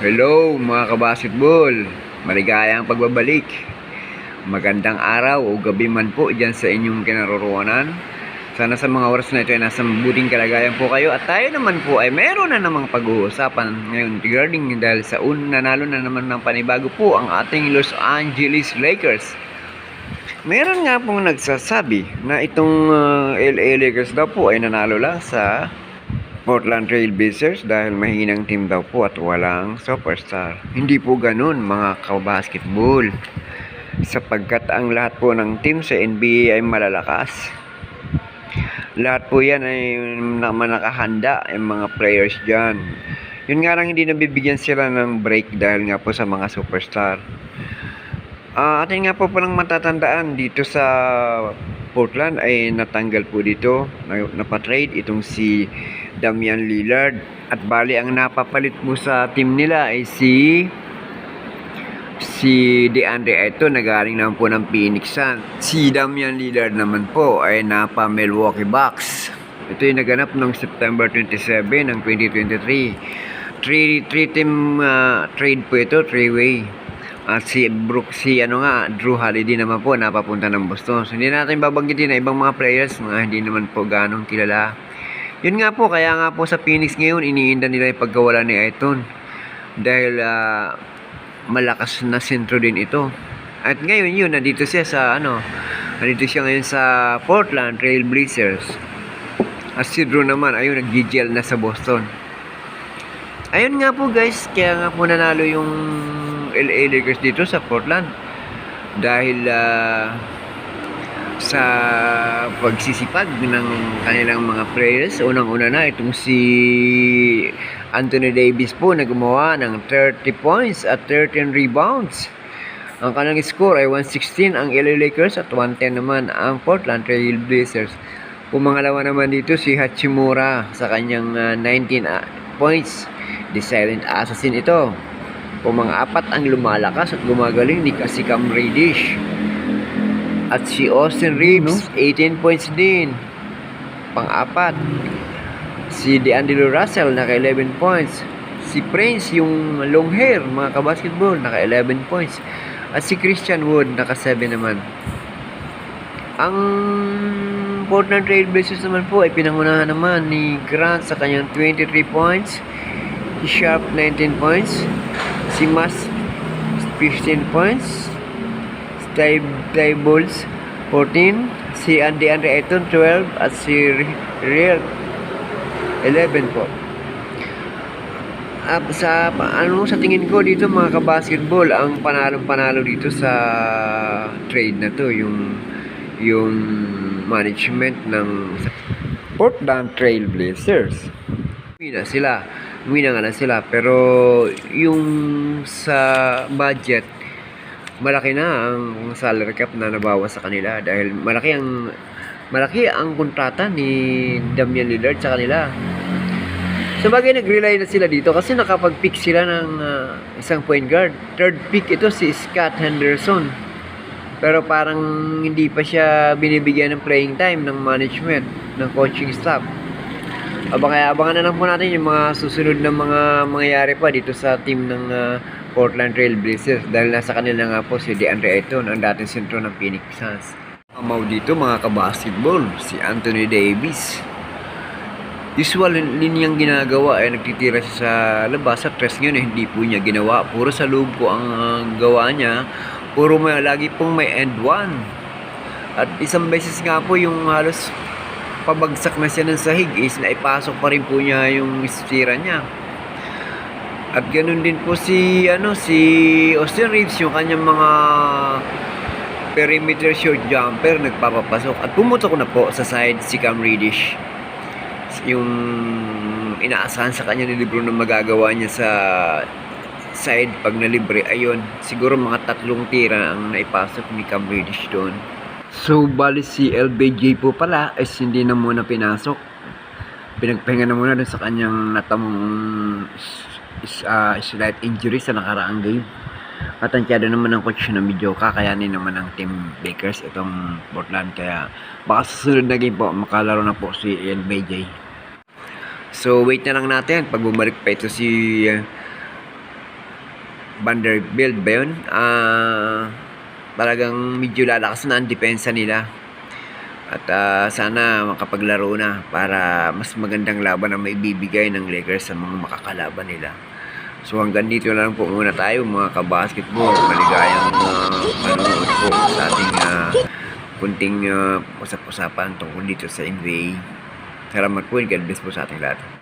Hello mga kabasketball, maligayang pagbabalik. Magandang araw o gabi man po dyan sa inyong kinaroroonan. Sana sa mga oras na ito ay nasa mabuting kalagayan po kayo at tayo naman po ay meron na namang pag-uusapan ngayon regarding dahil sa un nanalo na naman ng panibago po ang ating Los Angeles Lakers. Meron nga pong nagsasabi na itong uh, LA Lakers daw po ay nanalo lang sa Portland Trail Blazers dahil mahinang team daw po at walang superstar. Hindi po ganun mga kabasketball. Sapagkat ang lahat po ng team sa NBA ay malalakas. Lahat po yan ay naman nakahanda yung mga players dyan. Yun nga lang hindi nabibigyan sila ng break dahil nga po sa mga superstar. Ah, atin nga po palang matatandaan dito sa Portland ay natanggal po dito, na, napatrade itong si Damian Lillard at bali ang napapalit mo sa team nila ay si si DeAndre Ayton na galing naman po ng Phoenix Suns. Si Damian Lillard naman po ay napa Milwaukee Bucks. Ito ay naganap noong September 27 ng 2023. Three, three team ah, trade po ito, three way. At si Brook, si ano nga, Drew Holiday naman po napapunta ng Boston. So, hindi natin babanggitin na ibang mga players, mga hindi naman po ganong kilala. Yun nga po, kaya nga po sa Phoenix ngayon, iniinda nila yung pagkawala ni Ayton. Dahil ah, malakas na sentro din ito. At ngayon yun, nandito siya sa ano, nandito siya ngayon sa Portland Trail Blazers. At si Drew naman, ayun, nag-gel na sa Boston. Ayun nga po guys, kaya nga po nanalo yung LA Lakers dito sa Portland. Dahil ah, sa pagsisipag ng kanilang mga players, unang-una na itong si Anthony Davis po na gumawa ng 30 points at 13 rebounds. Ang kanilang score ay 116 ang LA Lakers at 110 naman ang Portland Trail Blazers. Pumangalawa naman dito si Hachimura sa kanyang ah, 19 ah, points. The silent assassin ito. Pumang-apat ang lumalakas at gumagaling ni si Cam Reddish. At si Austin Reeves, 18 points din. Pang-apat. Si DeAngelo Russell, naka 11 points. Si Prince, yung long hair, mga kabasketball, naka 11 points. At si Christian Wood, naka 7 naman. Ang Portland Trail Blazers naman po ay pinangunahan naman ni Grant sa kanyang 23 points. Si Sharp, 19 points. Si Mas, 15 points. Bulls, 14. Si Andy Andre Ayton, 12. At si Real, 11 po. At sa ano sa tingin ko dito mga kabasketball ang panalong panalo dito sa trade na to yung yung management ng Portland Trail Blazers. Uwi na sila. Uwi na nga na sila. Pero yung sa budget, malaki na ang salary cap na nabawas sa kanila dahil malaki ang malaki ang kontrata ni Damian Lillard sa kanila. Sa bagay, nag-rely na sila dito kasi nakapag-pick sila ng ah, isang point guard. Third pick ito si Scott Henderson. Pero parang hindi pa siya binibigyan ng playing time ng management, ng coaching staff. Abang, kaya abangan na lang po natin yung mga susunod na mga mangyayari pa dito sa team ng ah, Portland Trail Blazers dahil nasa kanila nga po si DeAndre Ayton, ang dating sentro ng Phoenix Suns. Amaw dito mga kabasketball, si Anthony Davis. Usual linyang ginagawa ay nagtitira siya sa labas sa tres ngayon eh, hindi po niya ginawa. Puro sa loob po ang ah, gawa niya. Puro may, lagi pong may end one. At isang beses nga po yung halos pabagsak na siya ng sahig is naipasok pa rin po niya yung istira niya. At ganun din po si ano si Austin Reeves yung kanyang mga perimeter short jumper nagpapapasok. At pumutok na po sa side si Cam Reddish. Yung inaasahan sa kanya ni Lebron na magagawa niya sa side pag nalibre ayun siguro mga tatlong tira ang naipasok ni Cam Reddish doon. So bali si LBJ po pala is hindi na muna pinasok pinagpahinga na muna dun sa kanyang natamong is, uh, slight injury sa nakaraang game at tansyado naman ng coach na medyo kakayanin naman ng team Lakers itong Portland kaya baka susunod na game po makalaro na po si LBJ so wait na lang natin pag bumalik pa ito si uh, Vanderbilt ba yun? Ah, talagang medyo lalakas na ang depensa nila. At ah, sana makapaglaro na para mas magandang laban ang maibibigay ng Lakers sa mga makakalaban nila. So hanggang dito lang po muna tayo mga kabasketball. Maligayang uh, panonood po sa ating ah, kunting ah, usap-usapan tungkol dito sa NBA. Salamat po and God bless po sa ating lahat.